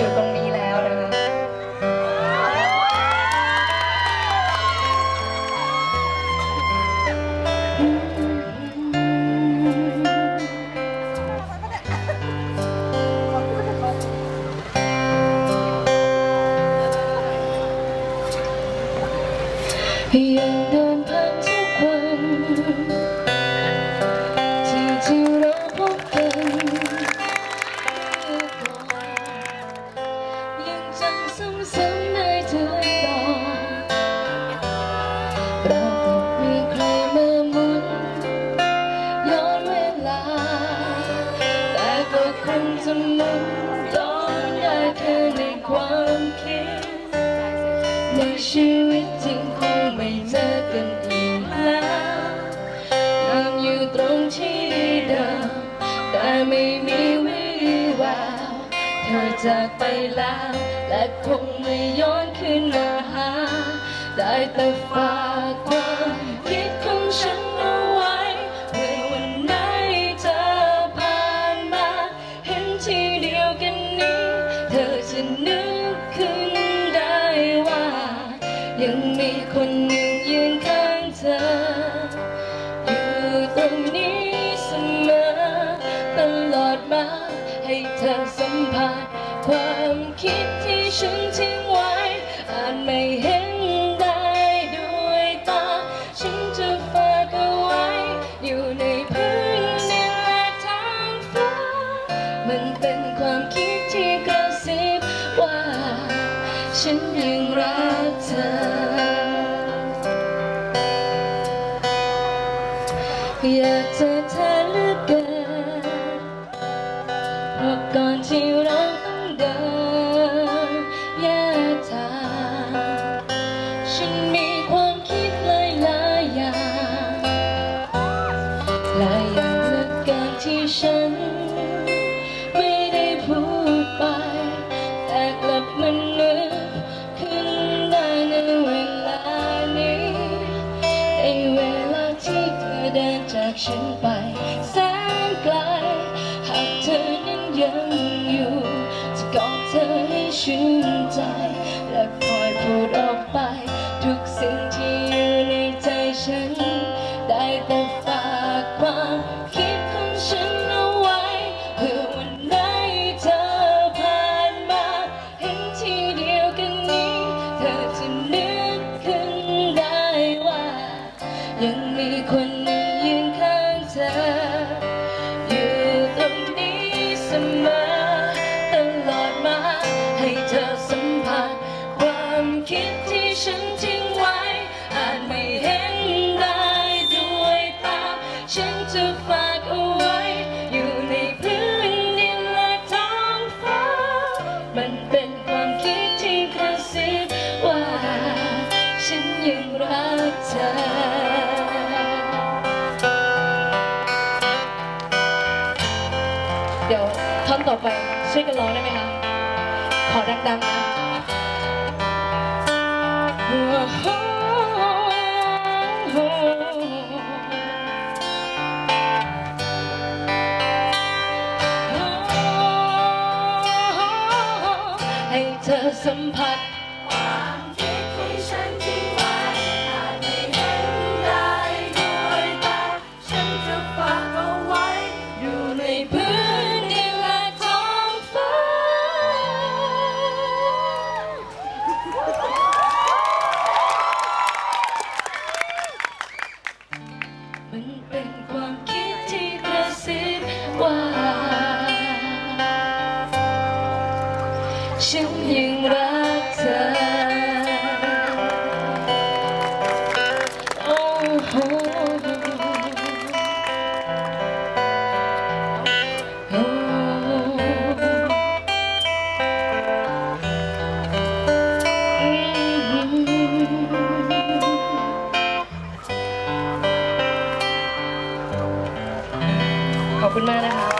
อยู่ตรงนี้แล้วนะคะยังเดินผ่านทุกวัน ในชีวิตจริงคงไม่เจอกันอีกแล้วยังอยู่ตรงที่เดิมแต่ไม่มีวี่แววเธอจากไปแล้ว และคงไม่ย้อนคืนมาหา ได้แต่ฝากความคิดของฉันเอาไว้เพื่อวันไหนเธอผ่านมา เห็นทีเดียวกันนี้ เธอจะนึก รงนี้เสมอตลอดมาให้เธอสัมผัสความคิดที่ฉันทิ้งไว้อาจไม่เห็นได้ด้วยตา ฉันจะฝากเอาไว้ อยู่ในพื้นดินและท้องฟ้า มันเป็นความคิดที่กระซิบว่า ฉันยังรัก อยากเจอเธอเหลือเกินเพราะก่อนที่เราต้องเดินแยกทางฉันมีความคิดหลายหลายอย่างหลายอย่างเหลือเกินที่ฉัน ยังอยู่จะกอดเธอให้ชื่นใจ และคอยพูดออกไป ทุกสิ่งที่อยู่ในใจฉันได้แต่ มอตลอดมา ให้เธอสัมผัส ความคิดที่ฉันทิ้งไว้ อาจไม่เห็นได้ด้วยตา ฉันจะฝากเอาไว้ อยู่ในพื้นดินและท้องฟ้า มันเป็น นต่อไปช่วยกันร้องได้ไหมคะ ขอดังๆนะให้เธอสัมผัส ขอบคุณมากนะคะ